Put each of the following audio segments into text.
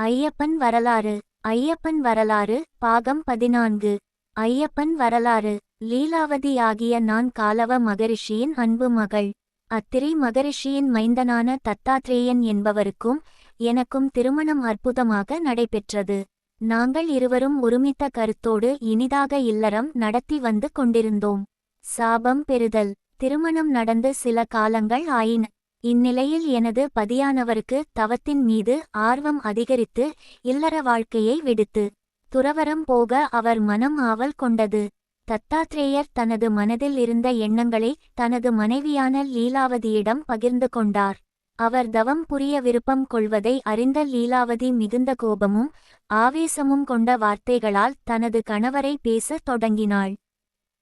ஐயப்பன் வரலாறு ஐயப்பன் வரலாறு பாகம் பதினான்கு. ஐயப்பன் வரலாறு லீலாவதி ஆகிய நான் காலவ மகரிஷியின் அன்பு மகள். அத்திரி மகரிஷியின் மைந்தனான தத்தாத்ரேயன் என்பவருக்கும் எனக்கும் திருமணம் அற்புதமாக நடைபெற்றது. நாங்கள் இருவரும் ஒருமித்த கருத்தோடு இனிதாக இல்லறம் நடத்தி வந்து கொண்டிருந்தோம். சாபம் பெறுதல். திருமணம் நடந்து சில காலங்கள் ஆயின. இந்நிலையில் எனது பதியானவருக்கு தவத்தின் மீது ஆர்வம் அதிகரித்து இல்லற வாழ்க்கையை விடுத்து துறவரம் போக அவர் மனம் ஆவல் கொண்டது. தத்தாத்ரேயர் தனது மனதில் இருந்த எண்ணங்களை தனது மனைவியான லீலாவதியிடம் பகிர்ந்து கொண்டார். அவர் தவம் புரிய விருப்பம் கொள்வதை அறிந்த லீலாவதி மிகுந்த கோபமும் ஆவேசமும் கொண்ட வார்த்தைகளால் தனது கணவரை பேசத் தொடங்கினாள்.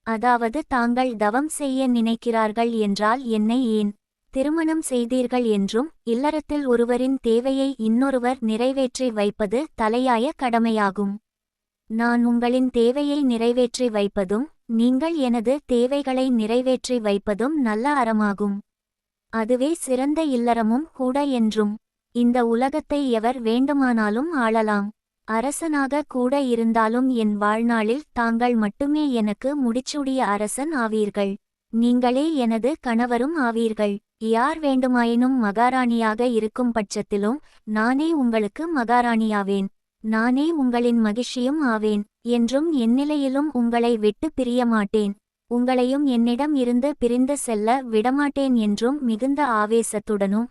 அதாவது தாங்கள் தவம் செய்ய நினைக்கிறார்கள் என்றால் என்னை ஏன் திருமணம் செய்தீர்கள் என்றும் இல்லறத்தில் ஒருவரின் தேவையை இன்னொருவர் நிறைவேற்றி வைப்பது தலையாய கடமையாகும். நான் உங்களின் தேவையை நிறைவேற்றி வைப்பதும் நீங்கள் எனது தேவைகளை நிறைவேற்றி வைப்பதும் நல்ல அறமாகும். அதுவே சிறந்த இல்லறமும் கூட என்றும். இந்த உலகத்தை எவர் வேண்டுமானாலும் ஆளலாம். அரசனாக கூட இருந்தாலும் என் வாழ்நாளில் தாங்கள் மட்டுமே எனக்கு முடிச்சூடிய அரசன் ஆவீர்கள். நீங்களே எனது கணவரும் ஆவீர்கள். யார் வேண்டுமாயினும் மகாராணியாக இருக்கும் பட்சத்திலும் நானே உங்களுக்கு மகாராணியாவேன். நானே உங்களின் மகிழ்ச்சியும் ஆவேன். என்றும் எந்நிலையிலும் உங்களை விட்டு பிரியமாட்டேன் உங்களையும் என்னிடம் இருந்து பிரிந்து செல்ல விடமாட்டேன் என்றும் மிகுந்த ஆவேசத்துடனும்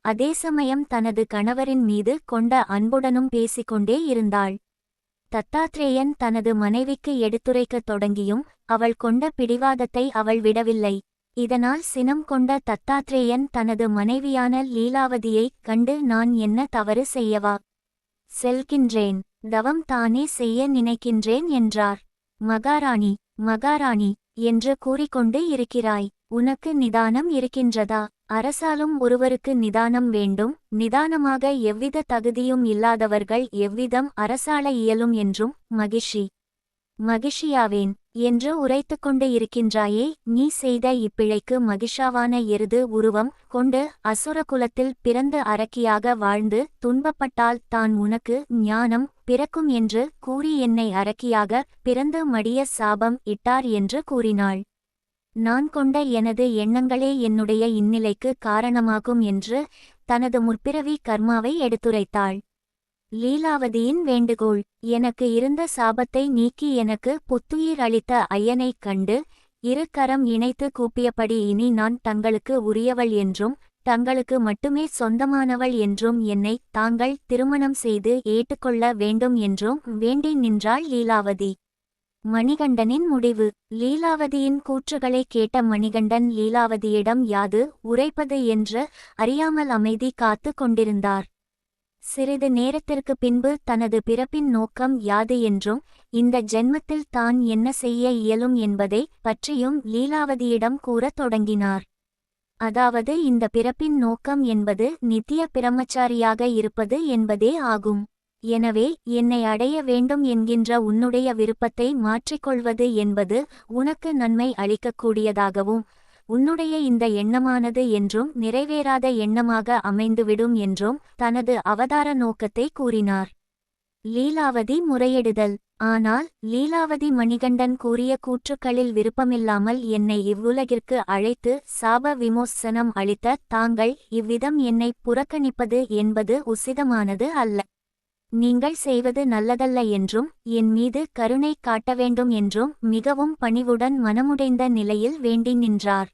அதே சமயம் தனது கணவரின் மீது கொண்ட அன்புடனும் பேசிக்கொண்டே இருந்தாள். தத்தாத்ரேயன் தனது மனைவிக்கு எடுத்துரைக்கத் தொடங்கியும் அவள் கொண்ட பிடிவாதத்தை அவள் விடவில்லை. இதனால் சினம் கொண்ட தத்தாத்ரேயன் தனது மனைவியான லீலாவதியைக் கண்டு நான் என்ன தவறு செய்யவா? செல்கின்றேன். தவம் தானே செய்ய நினைக்கின்றேன் என்றார். மகாராணி மகாராணி என்று கூறிக்கொண்டு இருக்கிறாய். உனக்கு நிதானம் இருக்கின்றதா? அரசாலும் ஒருவருக்கு நிதானம் வேண்டும். நிதானமாக எவ்வித தகுதியும் இல்லாதவர்கள் எவ்விதம் அரசாள இயலும் என்றும் மகிஷி மகிஷியாவேன் என்று உரைத்துக்கொண்டு இருக்கின்றாயே நீ செய்த இப்பிழைக்கு மகிஷாவான எருது உருவம் கொண்டு அசுரகுலத்தில் பிறந்து அரக்கியாக வாழ்ந்து துன்பப்பட்டால் தான் உனக்கு ஞானம் பிறக்கும் என்று கூறி என்னை அரக்கியாக பிறந்து மடிய சாபம் இட்டார் என்று கூறினாள். நான் கொண்ட எனது எண்ணங்களே என்னுடைய இந்நிலைக்கு காரணமாகும் என்று தனது முற்பிறவி கர்மாவை எடுத்துரைத்தாள். லீலாவதியின் வேண்டுகோள் எனக்கு இருந்த சாபத்தை நீக்கி எனக்கு புத்துயிர் அளித்த ஐயனைக் கண்டு இரு கரம் இணைத்து கூப்பியபடி இனி நான் தங்களுக்கு உரியவள் என்றும் தங்களுக்கு மட்டுமே சொந்தமானவள் என்றும் என்னை தாங்கள் திருமணம் செய்து ஏற்றுக்கொள்ள வேண்டும் என்றும் வேண்டி நின்றாள் லீலாவதி. மணிகண்டனின் முடிவு. லீலாவதியின் கூற்றுகளை கேட்ட மணிகண்டன் லீலாவதியிடம் யாது உரைப்பது என்று அறியாமல் அமைதி காத்து கொண்டிருந்தார். சிறிது நேரத்திற்கு பின்பு தனது பிறப்பின் நோக்கம் யாது என்றும் இந்த ஜென்மத்தில் தான் என்ன செய்ய இயலும் என்பதை பற்றியும் லீலாவதியிடம் கூறத் தொடங்கினார். அதாவது இந்த பிறப்பின் நோக்கம் என்பது நித்திய பிரம்மச்சாரியாக இருப்பது என்பதே ஆகும். எனவே என்னை அடைய வேண்டும் என்கின்ற உன்னுடைய விருப்பத்தை மாற்றிக்கொள்வது என்பது உனக்கு நன்மை அளிக்கக்கூடியதாகவும் உன்னுடைய இந்த எண்ணமானது என்றும் நிறைவேறாத எண்ணமாக அமைந்துவிடும் என்றும் தனது அவதார நோக்கத்தை கூறினார். லீலாவதி முறையிடுதல். ஆனால் லீலாவதி மணிகண்டன் கூறிய கூற்றுக்களில் விருப்பமில்லாமல் என்னை இவ்வுலகிற்கு அழைத்து சாப விமோசனம் அளித்த தாங்கள் இவ்விதம் என்னை புறக்கணிப்பது என்பது உசிதமானது அல்ல. நீங்கள் செய்வது நல்லதல்ல என்றும் என் மீது கருணை காட்ட வேண்டும் என்றும் மிகவும் பணிவுடன் மனமுடைந்த நிலையில் வேண்டி நின்றார்.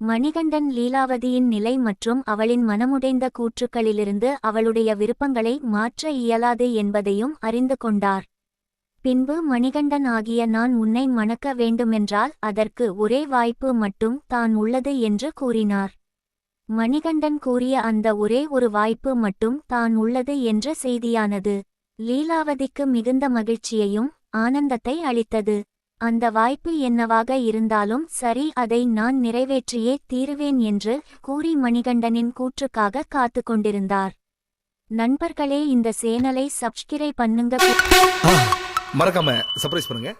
மணிகண்டன் லீலாவதியின் நிலை மற்றும் அவளின் மனமுடைந்த கூற்றுக்களிலிருந்து அவளுடைய விருப்பங்களை மாற்ற இயலாது என்பதையும் அறிந்து கொண்டார். பின்பு மணிகண்டன் ஆகிய நான் உன்னை மணக்க வேண்டுமென்றால் அதற்கு ஒரே வாய்ப்பு மட்டும் தான் உள்ளது என்று கூறினார். மணிகண்டன் கூறிய அந்த ஒரே ஒரு வாய்ப்பு மட்டும் தான் உள்ளது என்ற செய்தியானது. லீலாவதிக்கு மிகுந்த மகிழ்ச்சியையும் ஆனந்தத்தை அளித்தது. அந்த வாய்ப்பு என்னவாக இருந்தாலும் சரி அதை நான் நிறைவேற்றியே தீருவேன் என்று கூறி மணிகண்டனின் கூற்றுக்காக காத்து கொண்டிருந்தார். நண்பர்களே இந்த சேனலை சப்ஸ்கிரைப் பண்ணுங்க. மறக்காம சர்ப்ரைஸ் பண்ணுங்க.